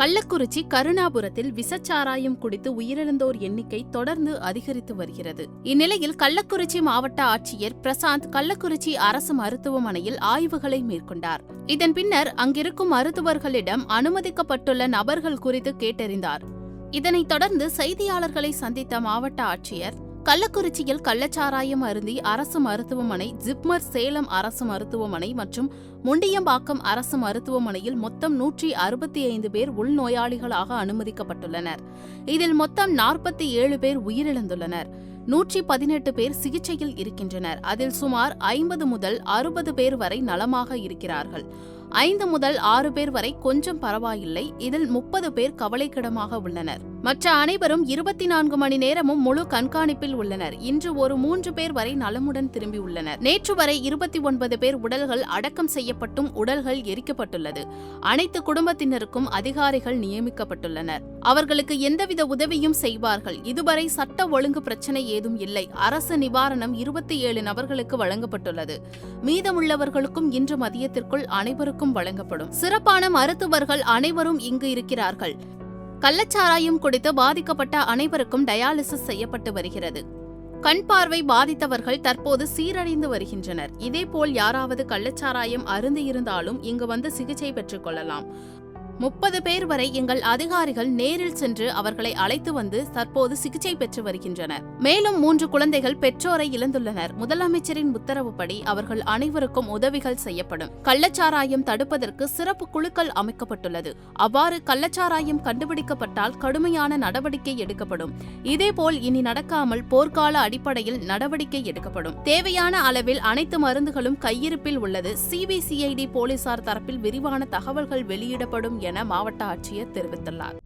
கள்ளக்குறிச்சி கருணாபுரத்தில் விசச்சாராயம் குடித்து உயிரிழந்தோர் எண்ணிக்கை தொடர்ந்து அதிகரித்து வருகிறது. இந்நிலையில் கள்ளக்குறிச்சி மாவட்ட ஆட்சியர் பிரசாந்த் கள்ளக்குறிச்சி அரசு மருத்துவமனையில் ஆய்வுகளை மேற்கொண்டார். இதன் பின்னர் அங்கிருக்கும் மருத்துவர்களிடம் அனுமதிக்கப்பட்டுள்ள நபர்கள் குறித்து கேட்டறிந்தார். இதனைத் தொடர்ந்து செய்தியாளர்களை சந்தித்த மாவட்ட ஆட்சியர் கள்ளக்குறிச்சியில் கள்ளச்சாராயம் அருந்தி அரசு மருத்துவமனை ஜிப்மர் சேலம் அரசு மருத்துவமனை மற்றும் முண்டியம்பாக்கம் அரசு மருத்துவமனையில் மொத்தம் நூற்றி அறுபத்தி ஐந்து பேர் உள்நோயாளிகளாக அனுமதிக்கப்பட்டுள்ளனர். இதில் மொத்தம் நாற்பத்தி ஏழு பேர் உயிரிழந்துள்ளனர். நூற்றி பதினெட்டு பேர் சிகிச்சையில் இருக்கின்றனர். அதில் சுமார் ஐம்பது முதல் அறுபது பேர் வரை நலமாக இருக்கிறார்கள். ஐந்து முதல் ஆறு பேர் வரை கொஞ்சம் பரவாயில்லை. இதில் முப்பது பேர் கவலைக்கிடமாக உள்ளனர். மற்ற அனைவரும் இருபத்தி நான்கு மணி நேரமும் முழு கண்காணிப்பில் உள்ளனர். இன்று ஒரு மூன்று பேர் வரை நலமுடன் திரும்பியுள்ளனர் நேற்று வரை இருபத்தி ஒன்பது பேர் உடல்கள் அடக்கம் செய்யப்பட்டும் உடல்கள் எரிக்கப்பட்டுள்ளது. அனைத்து குடும்பத்தினருக்கும் அதிகாரிகள் நியமிக்கப்பட்டுள்ளனர். அவர்களுக்கு எந்தவித உதவியும் செய்வார்கள். இதுவரை சட்ட ஒழுங்கு பிரச்சனை ஏதும் இல்லை. அரசு நிவாரணம் இருபத்தி ஏழு நபர்களுக்கு வழங்கப்பட்டுள்ளது. மீதமுள்ளவர்களுக்கும் இன்று மதியத்திற்குள் அனைவருக்கும் வழங்கப்படும். சிறப்பான மருத்துவர்கள் அனைவரும் இங்கு இருக்கிறார்கள். கள்ளச்சாராயம் குடித்து பாதிக்கப்பட்ட அனைவருக்கும் டயாலிசிஸ் செய்யப்பட்டு வருகிறது. கண் பார்வை பாதித்தவர்கள் தற்போது சீரடைந்து வருகின்றனர். இதேபோல் யாராவது கள்ளச்சாராயம் அருந்தியிருந்தாலும் இங்கு வந்து சிகிச்சை பெற்றுக் கொள்ளலாம். முப்பது பேர் வரை எங்கள் அதிகாரிகள் நேரில் சென்று அவர்களை அழைத்து வந்து தற்போது சிகிச்சை பெற்று வருகின்றனர். மேலும் மூன்று குழந்தைகள் பெற்றோரை இழந்துள்ளனர். முதலமைச்சரின் உத்தரவுப்படி அவர்கள் அனைவருக்கும் உதவிகள் செய்யப்படும். கள்ளச்சாராயம் தடுப்பதற்கு சிறப்பு குழுக்கள் அமைக்கப்பட்டுள்ளது. அவ்வாறு கள்ளச்சாராயம் கண்டுபிடிக்கப்பட்டால் கடுமையான நடவடிக்கை எடுக்கப்படும். இதேபோல் இனி நடக்காமல் போர்க்கால அடிப்படையில் நடவடிக்கை எடுக்கப்படும். தேவையான அளவில் அனைத்து மருந்துகளும் கையிருப்பில் உள்ளது. சிபிசிஐடி போலீசார் தரப்பில் விரிவான தகவல்கள் வெளியிடப்படும் என மாவட்ட ஆட்சியர் தெரிவித்துள்ளார்.